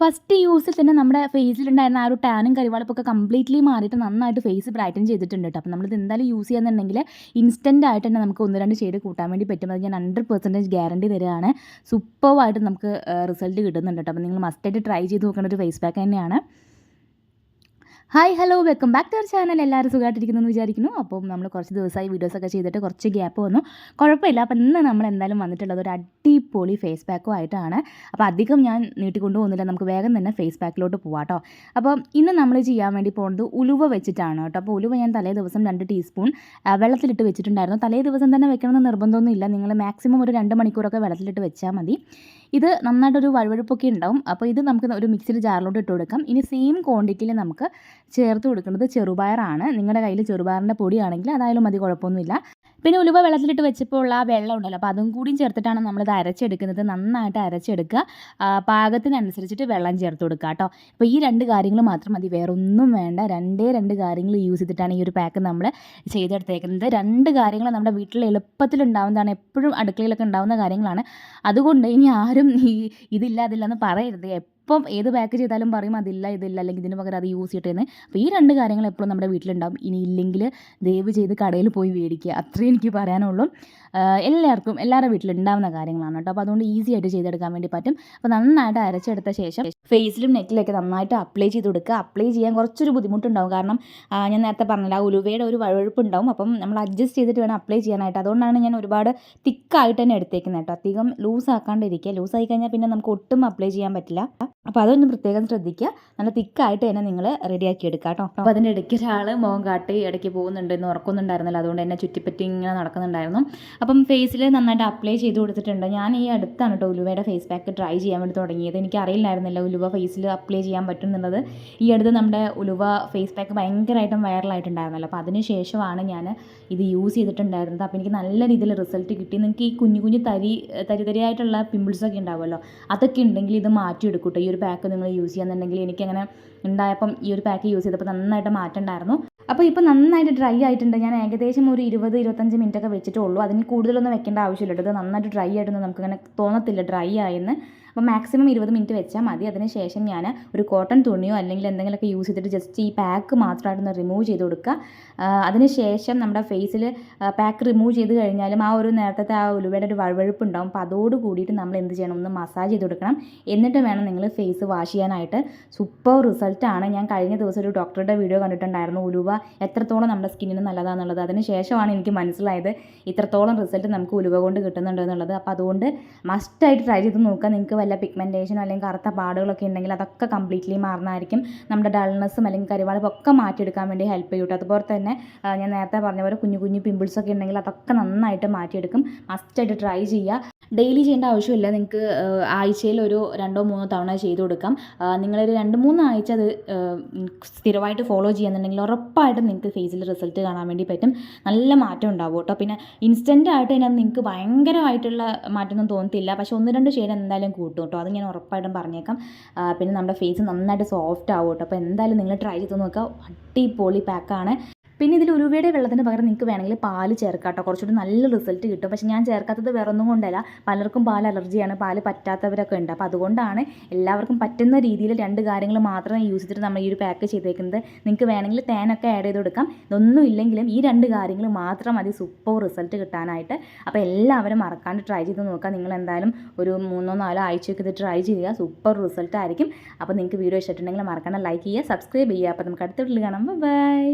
First യൂസിൽ തന്നെ നമ്മുടെ ഫേസിലുണ്ടായിരുന്ന ആ ഒരു ടാനും കരിവാളിപ്പൊക്കെ കംപ്ലീറ്റ്ലി മാറിയിട്ട് നന്നായിട്ട് ഫേസ് ബ്രൈറ്റൻ ചെയ്തിട്ടുണ്ട് കേട്ടോ. അപ്പോൾ നമ്മളിത് എന്തായാലും യൂസ് ചെയ്യുന്നുണ്ടെങ്കിൽ ഇൻസ്റ്റന്റ് ആയിട്ട് തന്നെ നമുക്ക് ഒന്ന് രണ്ട് ഷെയ്ഡ് കൂട്ടാൻ വേണ്ടി പറ്റും. അത് ഞാൻ ഹൺഡ്രഡ് പെർസെന്റേജ് ഗ്യാരണ്ടി തരികയാണ്. സൂപ്പറായിട്ട് നമുക്ക് റിസൾട്ട് കിട്ടുന്നുണ്ട് കേട്ടോ. അപ്പോൾ നിങ്ങൾ മസ്റ്റായിട്ട് ട്രൈ ചെയ്ത് നോക്കേണ്ട ഒരു ഫേസ് പാക്ക് തന്നെയാണ്. Hi hello welcome back to our channel എല്ലാവരും സുഖമായിട്ടിരിക്കുന്നു എന്ന് വിചാരിക്കുന്നു. അപ്പം നമ്മൾ കുറച്ച് ദിവസമായി വീഡിയോസൊക്കെ ചെയ്തിട്ട് കുറച്ച് ഗ്യാപ്പ് വന്നു. കുഴപ്പമില്ല. അപ്പം ഇന്ന് നമ്മൾ എന്തായാലും വന്നിട്ടുള്ളത് ഒരു അടിപൊളി ഫേസ് പാക്കും ആയിട്ടാണ്. അപ്പോൾ അധികം ഞാൻ നീട്ടിക്കൊണ്ടു പോകുന്നില്ല. നമുക്ക് വേഗം തന്നെ ഫേസ് പാക്കിലോട്ട് പോവാം കേട്ടോ അപ്പോൾ ഇന്ന് നമ്മൾ ചെയ്യാൻ വേണ്ടി പോകുന്നത് ഉലുവ വെച്ചിട്ടാണ് കേട്ടോ അപ്പോൾ ഉലുവ ഞാൻ തലേ ദിവസം രണ്ട് ടീസ്പൂൺ വെള്ളത്തിലിട്ട് വെച്ചിട്ടുണ്ടായിരുന്നു. തലേ ദിവസം തന്നെ വെക്കണമെന്ന് നിർബന്ധമൊന്നുമില്ല നിങ്ങൾ മാക്സിമം ഒരു രണ്ട് മണിക്കൂറൊക്കെ വെള്ളത്തിലിട്ട് വെച്ചാൽ മതി. ഇത് നന്നായിട്ടൊരു വഴുവഴുപ്പൊക്കെ ഉണ്ടാവും. അപ്പോൾ ഇത് നമുക്ക് ഒരു മിക്സിയുടെ ജാറിലോട്ട് ഇട്ട് കൊടുക്കാം. ഇനി സെയിം ക്വാണ്ടിറ്റിയിൽ നമുക്ക് ചേർത്ത് കൊടുക്കുന്നത് ചെറുപയറാണ്. നിങ്ങളുടെ കയ്യിൽ ചെറുപയറിന്റെ പൊടിയാണെങ്കിൽ അതായാലും മതി കുഴപ്പമൊന്നുമില്ല. പിന്നെ ഉലുവ വെള്ളത്തിലിട്ട് വെച്ചപ്പോൾ ഉള്ള ആ വെള്ളം ഉണ്ടല്ലോ അപ്പോൾ അതും കൂടിയും ചേർത്തിട്ടാണ് നമ്മളിത് അരച്ചെടുക്കുന്നത്. നന്നായിട്ട് അരച്ചെടുക്കുക. പാകത്തിനനുസരിച്ചിട്ട് വെള്ളം ചേർത്ത് കൊടുക്കുക കേട്ടോ. അപ്പോൾ ഈ രണ്ട് കാര്യങ്ങൾ മാത്രം മതി. വേറെ ഒന്നും വേണ്ട. രണ്ടേ രണ്ട് കാര്യങ്ങൾ യൂസ് ചെയ്തിട്ടാണ് ഈ ഒരു പാക്ക് നമ്മൾ ചെയ്തെടുത്തേക്കുന്നത്. രണ്ട് കാര്യങ്ങൾ നമ്മുടെ വീട്ടിൽ എളുപ്പത്തിൽ ഉണ്ടാവുന്നതാണ് എപ്പോഴും അടുക്കളയിലൊക്കെ ഉണ്ടാവുന്ന കാര്യങ്ങളാണ്. അതുകൊണ്ട് ഇനി ആരും ഈ ഇതില്ല അതില്ല എന്ന് പറയരുത്. എപ്പം ഏത് പാക്ക് ചെയ്താലും പറയും അതില്ല ഇതില്ല അല്ലെങ്കിൽ ഇതിന് പകരം അത് യൂസ് ചെയ്യട്ടെന്ന്. അപ്പോൾ ഈ രണ്ട് കാര്യങ്ങൾ എപ്പോഴും നമ്മുടെ വീട്ടിലുണ്ടാവും. ഇനി ഇല്ലെങ്കിൽ ദയവ് ചെയ്ത് കടയിൽ പോയി മേടിക്കുക. അത്രയും എനിക്ക് പറയാനുള്ളൂ. എല്ലാവർക്കും എല്ലാവരുടെ വീട്ടിലുണ്ടാവുന്ന കാര്യങ്ങളാണ് കേട്ടോ. അപ്പോൾ അതുകൊണ്ട് ഈസി ആയിട്ട് ചെയ്തെടുക്കാൻ വേണ്ടി പറ്റും. അപ്പോൾ നന്നായിട്ട് അരച്ചെടുത്ത ശേഷം ഫേസിലും നെക്കിലൊക്കെ നന്നായിട്ട് അപ്ലൈ ചെയ്ത് കൊടുക്കുക. അപ്ലൈ ചെയ്യാൻ കുറച്ചൊരു ബുദ്ധിമുട്ടുണ്ടാവും. കാരണം ഞാൻ നേരത്തെ പറഞ്ഞില്ല ആ ഉലുവയുടെ ഒരു വഴുവഴുപ്പ് ഉണ്ടാവും അപ്പം നമ്മൾ അഡ്ജസ്റ്റ് ചെയ്തിട്ട് വേണം അപ്ലൈ ചെയ്യാനായിട്ട്. അതുകൊണ്ടാണ് ഞാൻ ഒരുപാട് തിക്കായിട്ട് തന്നെ എടുത്തേക്കുന്നത് കേട്ടോ. അധികം ലൂസ് ആക്കാണ്ടിരിക്കുക. ലൂസ് ആയി കഴിഞ്ഞാൽ പിന്നെ നമുക്ക് ഒട്ടും അപ്ലൈ ചെയ്യാൻ പറ്റില്ല. അപ്പോൾ അതൊന്ന് പ്രത്യേകം ശ്രദ്ധിക്കുക. നല്ല തിക്കായിട്ട് തന്നെ നിങ്ങൾ റെഡിയാക്കി എടുക്കുക കേട്ടോ. അപ്പോൾ അതിന്റെ ഇടയ്ക്ക് ഒരാൾ മുഖം കാട്ടി ഇടയ്ക്ക് പോകുന്നുണ്ട് എന്ന് ഉറക്കുന്നുണ്ടായിരുന്നില്ല. അതുകൊണ്ട് തന്നെ ചുറ്റിപ്പറ്റി ഇങ്ങനെ നടക്കുന്നുണ്ടായിരുന്നു. അപ്പം ഫേസിൽ നന്നായിട്ട് അപ്ലൈ ചെയ്ത് കൊടുത്തിട്ടുണ്ട്. ഞാൻ ഈ അടുത്താണ് കേട്ടോ ഉലുവയുടെ ഫേസ് പാക്ക് ട്രൈ ചെയ്യാൻ വേണ്ടി തുടങ്ങിയത്. എനിക്ക് അറിയില്ലായിരുന്നില്ല ഉലുവ ഫേസിൽ അപ്ലൈ ചെയ്യാൻ പറ്റും എന്നുള്ളത് ഈ അടുത്ത് നമ്മുടെ ഉലുവ ഫേസ് പാക്ക് ഭയങ്കരമായിട്ടും വൈറലായിട്ടുണ്ടായിരുന്നല്ലോ. അപ്പോൾ അതിന് ശേഷമാണ് ഞാൻ ഇത് യൂസ് ചെയ്തിട്ടുണ്ടായിരുന്നത്. അപ്പോൾ എനിക്ക് നല്ല രീതിയിൽ റിസൾട്ട് കിട്ടി. നിങ്ങൾക്ക് ഈ കുഞ്ഞു കുഞ്ഞു തരി തരി തരിയായിട്ടുള്ള പിമ്പിൾസൊക്കെ ഉണ്ടാവുമല്ലോ. അതൊക്കെ ഉണ്ടെങ്കിൽ ഇത് മാറ്റിയെടുക്കും എടുക്കൂട്ടോ ഒരു പാക്ക് നിങ്ങൾ യൂസ് ചെയ്യാന്നുണ്ടെങ്കിൽ എനിക്കങ്ങനെ ഉണ്ടായപ്പം ഈ ഒരു പാക്ക് യൂസ് ചെയ്തപ്പോൾ നന്നായിട്ട് മാറ്റം ഉണ്ടായിരുന്നു അപ്പോൾ ഇപ്പോൾ നന്നായിട്ട് ഡ്രൈ ആയിട്ടുണ്ട്. ഞാൻ ഏകദേശം ഒരു ഇരുപത് ഇരുപത്തഞ്ച് മിനിറ്റ് ഒക്കെ വെച്ചിട്ടേ ഉള്ളൂ. അതിന് കൂടുതലൊന്നും വെക്കേണ്ട ആവശ്യമില്ല ഇത് നന്നായിട്ട് ഡ്രൈ ആയിട്ടൊന്നും നമുക്കങ്ങനെ തോന്നത്തില്ല. ഡ്രൈ ആയെന്ന്. അപ്പോൾ മാക്സിമം ഇരുപത് മിനിറ്റ് വെച്ചാൽ മതി. അതിനുശേഷം ഞാൻ ഒരു കോട്ടൺ തുണിയോ അല്ലെങ്കിൽ എന്തെങ്കിലുമൊക്കെ യൂസ് ചെയ്തിട്ട് ജസ്റ്റ് ഈ പാക്ക് മാത്രമായിട്ടൊന്ന് റിമൂവ് ചെയ്ത് കൊടുക്കുക. അതിനുശേഷം ശേഷം നമ്മുടെ ഫേസിൽ പാക്ക് റിമൂവ് ചെയ്ത് കഴിഞ്ഞാലും ആ ഒരു നേരത്തെ ആ ഉലുവയുടെ ഒരു വഴുവഴുപ്പ് ഉണ്ടാവും അപ്പോൾ അതോട് കൂടിയിട്ട് നമ്മൾ എന്ത് ചെയ്യണം? ഒന്ന് മസാജ് ചെയ്ത് കൊടുക്കണം. എന്നിട്ട് വേണം നിങ്ങൾ ഫേസ് വാഷ് ചെയ്യാനായിട്ട്. സൂപ്പർ റിസൾട്ടാണ് ഞാൻ കഴിഞ്ഞ ദിവസം ഒരു ഡോക്ടറുടെ വീഡിയോ കണ്ടിട്ടുണ്ടായിരുന്നു. ഉലുവ എത്രത്തോളം നമ്മുടെ സ്കിന്നിന് നല്ലതാണെന്നുള്ളത് അതിന് ശേഷമാണ് എനിക്ക് മനസ്സിലായത് ഇത്രത്തോളം റിസൾട്ട് നമുക്ക് ഉലുവ കൊണ്ട് കിട്ടുന്നുണ്ടെന്നുള്ളത് അപ്പോൾ അതുകൊണ്ട് മസ്റ്റായിട്ട് ട്രൈ ചെയ്ത് നോക്കുക. നിങ്ങൾക്ക് വല്ല പിഗ്മെന്റേഷനോ അല്ലെങ്കിൽ കറുത്ത പാടുകളൊക്കെ ഉണ്ടെങ്കിൽ അതൊക്കെ കംപ്ലീറ്റ്ലി മാറുന്നതായിരിക്കും. നമ്മുടെ ഡൾനെസ്സും അല്ലെങ്കിൽ കരിവാളും ഒക്കെ മാറ്റിയെടുക്കാൻ വേണ്ടി ഹെൽപ്പ് ചെയ്യും അതുപോലെ തന്നെ ഞാൻ നേരത്തെ പറഞ്ഞ പോലെ കുഞ്ഞു കുഞ്ഞു പിമ്പിൾസൊക്കെ ഉണ്ടെങ്കിൽ അതൊക്കെ നന്നായിട്ട് മാറ്റിയെടുക്കും. മസ്റ്റായിട്ട് ട്രൈ ചെയ്യുക. ഡെയിലി ചെയ്യേണ്ട ആവശ്യമില്ല. നിങ്ങൾക്ക് ആഴ്ചയിൽ ഒരു രണ്ടോ മൂന്നോ തവണ ചെയ്ത് കൊടുക്കാം. നിങ്ങളൊരു രണ്ട് മൂന്ന് ആഴ്ച അത് സ്ഥിരമായിട്ട് ഫോളോ ചെയ്യുന്നുണ്ടെങ്കിൽ ഉറപ്പായിട്ടും നിങ്ങൾക്ക് ഫേസിൽ റിസൾട്ട് കാണാൻ വേണ്ടി പറ്റും. നല്ല മാറ്റം ഉണ്ടാവും കേട്ടോ. പിന്നെ ഇൻസ്റ്റന്റ് ആയിട്ട് തന്നെ നിങ്ങൾക്ക് ഭയങ്കരമായിട്ടുള്ള മാറ്റമൊന്നും തോന്നത്തില്ല. പക്ഷേ ഒന്ന് രണ്ട് ഷെയ്ഡ് എന്തായാലും കൂട്ടും കേട്ടോ. അത് ഞാൻ ഉറപ്പായിട്ടും പറഞ്ഞേക്കാം. പിന്നെ നമ്മുടെ ഫേസ് നന്നായിട്ട് സോഫ്റ്റ് ആവും കേട്ടോ. അപ്പോൾ എന്തായാലും നിങ്ങൾ ട്രൈ ചെയ്ത് നോക്കുക. അടിപൊളി പാക്കാണ് പിന്നെ ഇതിൽ ഉലുവയുടെ വെള്ളത്തിന് പകരം നിങ്ങൾക്ക് വേണമെങ്കിൽ പാൽ ചേർക്കാം കേട്ടോ കുറച്ചുകൂടി നല്ല റിസൾട്ട് കിട്ടും. പക്ഷേ ഞാൻ ചേർക്കാത്തത് വേറെ ഒന്നും കൊണ്ടല്ല. പലർക്കും പാൽ അലർജിയാണ് പാൽ പറ്റാത്തവരൊക്കെ ഉണ്ട്. അപ്പോൾ അതുകൊണ്ടാണ് എല്ലാവർക്കും പറ്റുന്ന രീതിയിൽ രണ്ട് കാര്യങ്ങൾ മാത്രമേ യൂസ് ചെയ്തിട്ട് നമ്മൾ ഈ ഒരു പാക്ക് ചെയ്തേക്കുന്നത്. നിങ്ങൾക്ക് വേണമെങ്കിൽ തേനൊക്കെ ആഡ് ചെയ്ത് കൊടുക്കാം. ഇതൊന്നും ഇല്ലെങ്കിലും ഈ രണ്ട് കാര്യങ്ങൾ മാത്രം മതി. സൂപ്പർ റിസൾട്ട് കിട്ടാനായിട്ട്. അപ്പോൾ എല്ലാവരും മറക്കാണ്ട് ട്രൈ ചെയ്ത് നോക്കുക നിങ്ങൾ എന്തായാലും ഒരു മൂന്നോ നാലോ ആഴ്ചയൊക്കെ ഇത് ട്രൈ ചെയ്യുക. സൂപ്പർ റിസൾട്ട് ആയിരിക്കും. അപ്പോൾ നിങ്ങൾക്ക് വീഡിയോ ഇഷ്ടമുണ്ടെങ്കിൽ മറക്കാണ്ട് ലൈക്ക് ചെയ്യുക സബ്സ്ക്രൈബ് ചെയ്യുക. അപ്പോൾ നമുക്ക് അടുത്ത വീട്ടിൽ കാണാം. ബൈ